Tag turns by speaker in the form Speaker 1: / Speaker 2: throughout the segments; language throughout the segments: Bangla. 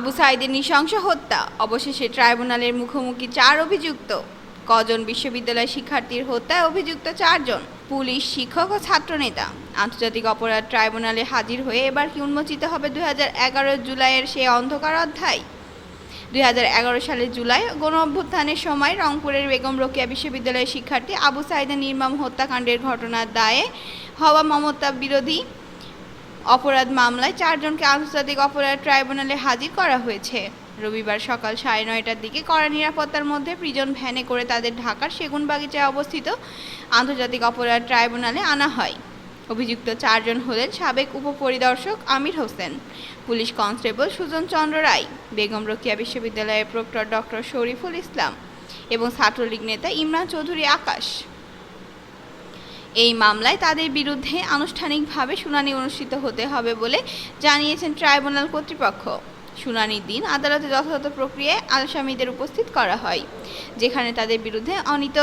Speaker 1: আবু সাইদের নৃশংস হত্যা। অবশেষে ট্রাইব্যুনালের মুখোমুখি চার অভিযুক্ত। কজন বিশ্ববিদ্যালয় শিক্ষার্থীর হত্যায় অভিযুক্ত চারজন। পুলিশ, শিক্ষক ও ছাত্রনেতা। আন্তর্জাতিক অপরাধ ট্রাইব্যুনালে হাজির হয়ে এবার কি উন্মোচিত হবে দুই জুলাইয়ের সেই অন্ধকার অধ্যায়? দুই সালের জুলাই গণ অভ্যুত্থানের সময় রংপুরের বেগম রোকেয়া বিশ্ববিদ্যালয়ের শিক্ষার্থী আবু সাইদের নির্মম হত্যাকাণ্ডের ঘটনার দায়ে হওয়া মমতা বিরোধী অপরাধ মামলায় চারজনকে আন্তর্জাতিক অপরাধ ট্রাইব্যুনালে হাজির করা হয়েছে। রবিবার সকাল সাড়ে নয়টার দিকে কড়া নিরাপত্তার মধ্যে প্রিজন ভ্যানে করে তাদের ঢাকার সেগুনবাগিচায় অবস্থিত আন্তর্জাতিক অপরাধ ট্রাইব্যুনালে আনা হয়। অভিযুক্ত চারজন হলেন সাবেক উপপরিদর্শক আমির হোসেন, পুলিশ কনস্টেবল সুজন চন্দ্র রায়, বেগম রোকিয়া বিশ্ববিদ্যালয়ের প্রক্টর ডক্টর শরীফুল ইসলাম এবং ছাত্রলীগ নেতা ইমরান চৌধুরী আকাশ। এই মামলায় তাদের বিরুদ্ধে আনুষ্ঠানিকভাবে শুনানি অনুষ্ঠিত হতে হবে বলে জানিয়েছেন ট্রাইব্যুনাল কর্তৃপক্ষ। শুনানির দিন আদালতে যথাযথ প্রক্রিয়ায় আসামিদের উপস্থিত করা হয়, যেখানে তাদের বিরুদ্ধে অনিত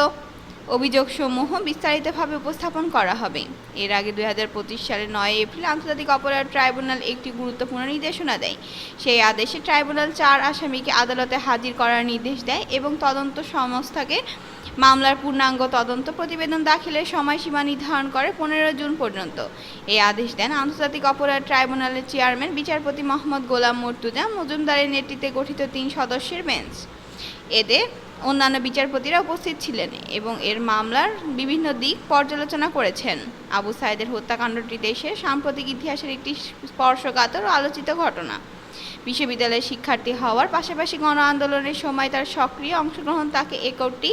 Speaker 1: অভিযোগসমূহ বিস্তারিতভাবে উপস্থাপন করা হবে। এর আগে দুই হাজার পঁচিশ সালের নয় এপ্রিল আন্তর্জাতিক অপরাধ ট্রাইব্যুনাল একটি গুরুত্বপূর্ণ নির্দেশনা দেয়। সেই আদেশে ট্রাইব্যুনাল চার আসামিকে আদালতে হাজির করার নির্দেশ দেয় এবং তদন্ত সংস্থাকে মামলার পূর্ণাঙ্গ তদন্ত প্রতিবেদন দাখিলের সময়সীমা নির্ধারণ করে পনেরো জুন পর্যন্ত। এই আদেশ দেন আন্তর্জাতিক অপরাধ ট্রাইব্যুনালের চেয়ারম্যান, বিচারপতি মোহাম্মদ গোলাম মর্তুজা, মজুমদারের নেতৃত্বে গঠিত তিন সদস্যের বেঞ্চ। এতে অন্যান্য বিচারপতিরা উপস্থিত ছিলেন এবং এর মামলার বিভিন্ন দিক পর্যালোচনা করেছেন। আবু সাইদের হত্যাকাণ্ডটি দেশের সাম্প্রতিক ইতিহাসের একটি স্পর্শকাতর ও আলোচিত ঘটনা। বিশ্ববিদ্যালয়ের শিক্ষার্থী হওয়ার পাশাপাশি গণ আন্দোলনের সময় তার সক্রিয় অংশগ্রহণ তাকে একটি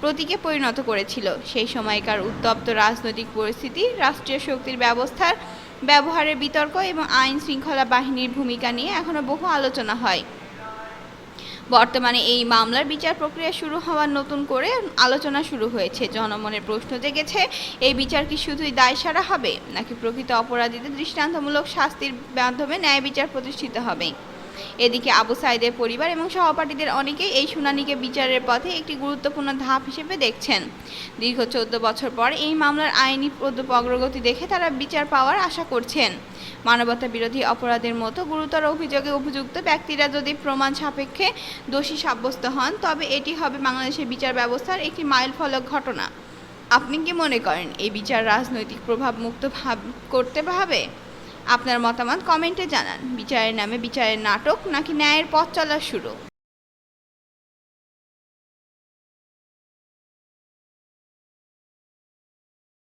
Speaker 1: প্রতীকে পরিণত করেছিল। সেই সময়কার উত্তপ্ত রাজনৈতিক পরিস্থিতি, রাষ্ট্রীয় শক্তির ব্যবস্থার ব্যবহারের বিতর্ক এবং আইন শৃঙ্খলা বাহিনীর ভূমিকা নিয়ে এখনও বহু আলোচনা হয়। বর্তমানে এই মামলার বিচার প্রক্রিয়া শুরু হওয়ার নতুন করে আলোচনা শুরু হয়েছে। জনমনের প্রশ্ন জেগেছে, এই বিচার কি শুধুই দায় সারা হবে, নাকি প্রকৃত অপরাধীদের দৃষ্টান্তমূলক শাস্তির মাধ্যমে ন্যায় বিচার প্রতিষ্ঠিত হবে? এদিকে আবু সাইদের পরিবার এবং সহপাঠীদের অনেকেই এই শুনানিকে বিচারের পথে একটি গুরুত্বপূর্ণ ধাপ হিসেবে দেখছেন। দীর্ঘ চোদ্দ বছর পর এই মামলার আইনি অগ্রগতি দেখে তারা বিচার পাওয়ার আশা করছেন। মানবতা বিরোধী অপরাধের মতো গুরুতর অভিযোগে অভিযুক্ত ব্যক্তিরা যদি প্রমাণ সাপেক্ষে দোষী সাব্যস্ত হন, তবে এটি হবে বাংলাদেশের বিচার ব্যবস্থার একটি মাইলফলক ঘটনা। আপনি কি মনে করেন, এই বিচার রাজনৈতিক প্রভাব মুক্ত ভাব করতে হবে? আপনার মতামত কমেন্টে জানান। বিচারের নামে বিচারের নাটক নাকি ন্যায়ের পথ চলার শুরু?